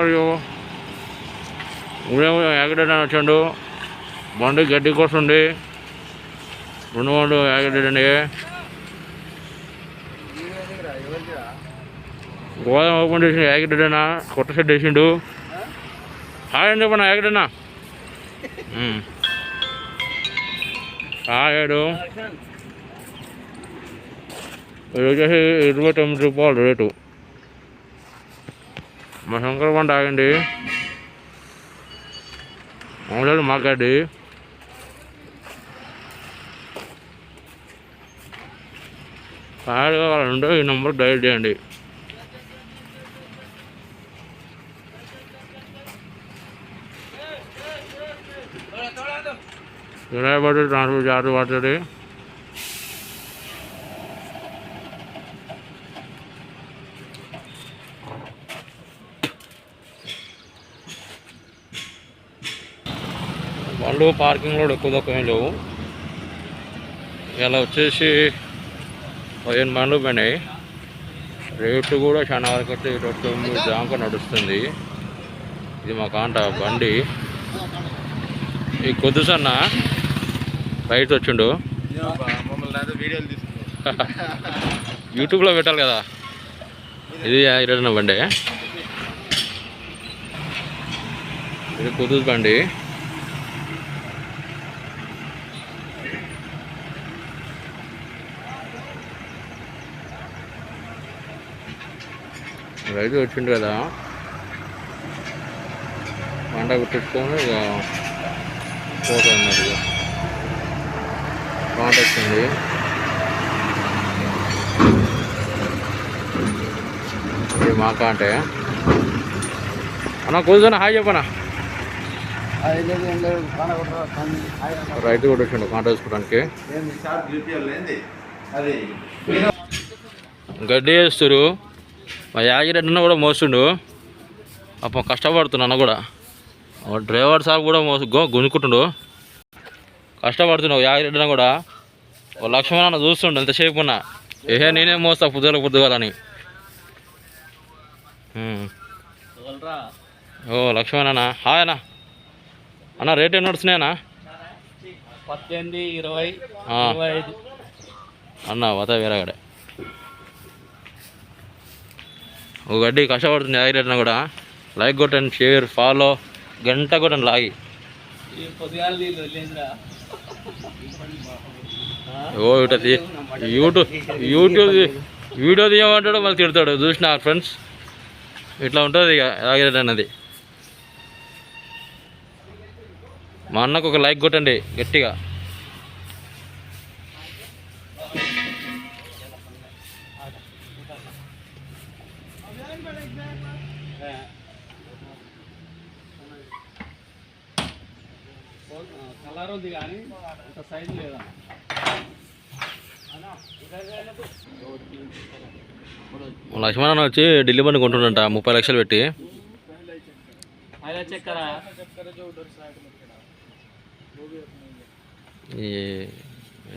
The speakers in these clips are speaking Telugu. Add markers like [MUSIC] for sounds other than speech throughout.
ఆగరు ఉదయం యాక్సిడెంట్ అని వచ్చాడు. బండి గడ్డి కోసండి రెండు వందలు యాక్సిడెంట్ అండి గోదాం ఓపెన్ చేసి యాక్సిడెంట్ కొత్త షెడ్ వేసిండు. హాయ్ అని చెప్పన్న యాక్సిడెంట్ హాయాడు ఇది వచ్చేసి ఇరవై తొమ్మిది రూపాయలు రేటు. మా శంకర పంట ఆగండి మామూలు మాట్లాడి కాయలు కావాలంటే ఈ నెంబర్ డైల్ చేయండి. కిరాయి పడి ట్రాన్స్ఫర్ చార్జ్ పడుతుంది పార్కింగ్ పార్కింగ్లో ఎక్కువ తక్కువ ఏం లేవు. ఇలా వచ్చేసి పదిహేను బండ్లు పోయినాయి రేటు కూడా చాలా వరకు అయితే ఇరవై తొమ్మిది దాకా నడుస్తుంది. ఇది మా కాంట బండి. ఈ కొద్ది సన్న వచ్చిండు. [LAUGHS] యూట్యూబ్లో పెట్టాలి కదా. ఇది ఇరవై బండి. ఇది కుదురు బండి. రైతు వచ్చిండు కదా. పంట కుట్టించుకొని ఇక అన్నది ఇక పంట వచ్చింది. ఇది మాక అంటే అన్న కూర్చొని హాయ్ చెప్పనా? రైతు కూడా వచ్చిండు కాంట వేసుకోవడానికి గడ్డి వేస్తురు మా యాగిరెడ్డి కూడా మోస్తుండు పాపం కష్టపడుతున్నా అన్న కూడా. డ్రైవర్ సాబ్ కూడా మోసు గుంజుకుంటుండు కష్టపడుతున్నావు యాగిరెడ్డిన కూడా. ఓ లక్ష్మణ అన్న చూస్తుండు ఎంతసేపు ఉన్నా. ఏహే నేనే మోస్తా పొద్దుగల పొద్దుగాలని. ఓ లక్ష్మణ అన్న. హాయ్ అన్న. అన్న రేట్ ఏం నడుస్తున్నాయన్నా? పద్దెనిమిది ఇరవై అన్న వత వేరేగాడే ఒక గడ్డి కష్టపడుతుంది యాగిరెడ్డిన కూడా. లైక్ కొట్టండి షేర్ ఫాలో. గంట కొట్టండి లాగి. ఓ ఇట యూట్యూబ్ యూట్యూబ్ వీడియో తీయమంటాడు మళ్ళీ తిడతాడు. చూసిన ఫ్రెండ్స్? ఇట్లా ఉంటుంది ఇక యాగిరెడ్డి అన్నది. మా అన్నకు ఒక లైక్ కొట్టండి గట్టిగా. కలర్ ఉంది కానీ అంత సైజు లేదా? లక్ష్మణ్ వచ్చి ఢిల్లీ బండి కొంటుండంట ముప్పై లక్షలు పెట్టి.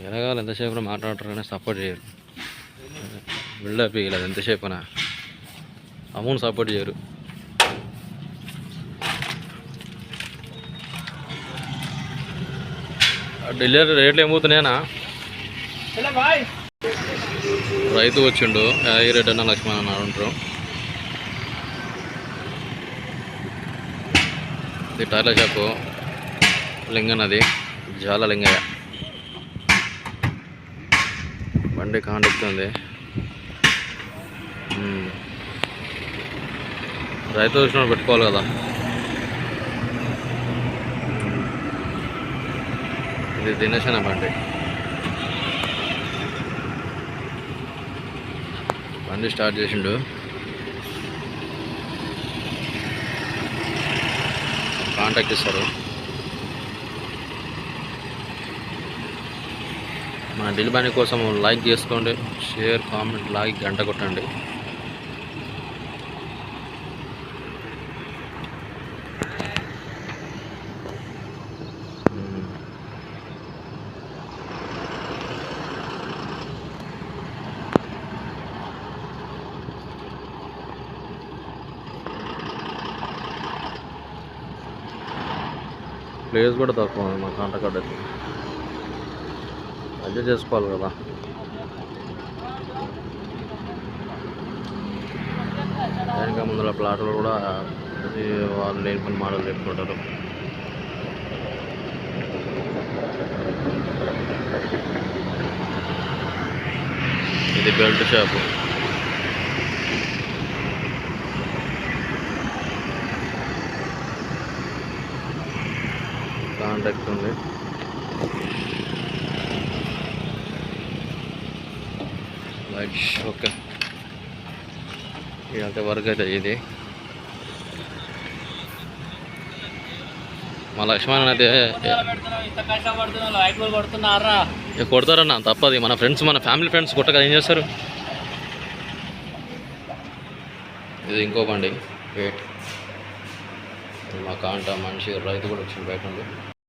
ఎలాగాలి ఎంతసేపు మాట్లాడతారని సపోర్ట్ చేయరు. బిల్డప్ ఇవ్వలేదు ఎంతసేపునా? అమౌంట్ సపోర్ట్ చేయరు. ఢిల్లీ రేట్లు ఏమవుతున్నాయనా రైతు వచ్చిండు. యాగి రెడ్డి అన్న లక్ష్మణ్ అన్న అంటారు ఇది టైలర్ షాపు లింగన్నది జాల లింగయ్య. బండి కాండెక్తుంది. ఉమ్. రైతు వచ్చినప్పుడు పెట్టుకోవాలి కదా. ఇది దినశన బండి. బండి స్టార్ట్ చేసిండు. కాంటాక్ట్ ఇస్తారు. మన డెలివరీ కోసం లైక్ చేసుకోండి షేర్ కామెంట్ లైక్ గంట కొట్టండి మ్మ్. ప్లేస్ కూడా తక్కువ ఉంది మా కాంటకాడ అడ్జస్ట్ చేసుకోవాలి కదా. వెనక ముందర ప్లాట్లు కూడా వాళ్ళు లేని పని మాటలు చెప్పుకుంటారు. ఇది బెల్ట్ షాపు. కాంటాక్ట్ ఉంది. రైట్ ఓకే ఇదంతా వర్క్ అయితే ఇది. మా లక్ష్మణ్ అయితే ఇక కొడతారన్న తప్పది. మన ఫ్రెండ్స్ మన ఫ్యామిలీ ఫ్రెండ్స్ కొట్టగా ఏం చేస్తారు? ఇది ఇంకో బండి. వెయిట్ మా కాంట మనిషి రైతు కూడా వచ్చింది బయట నుండి.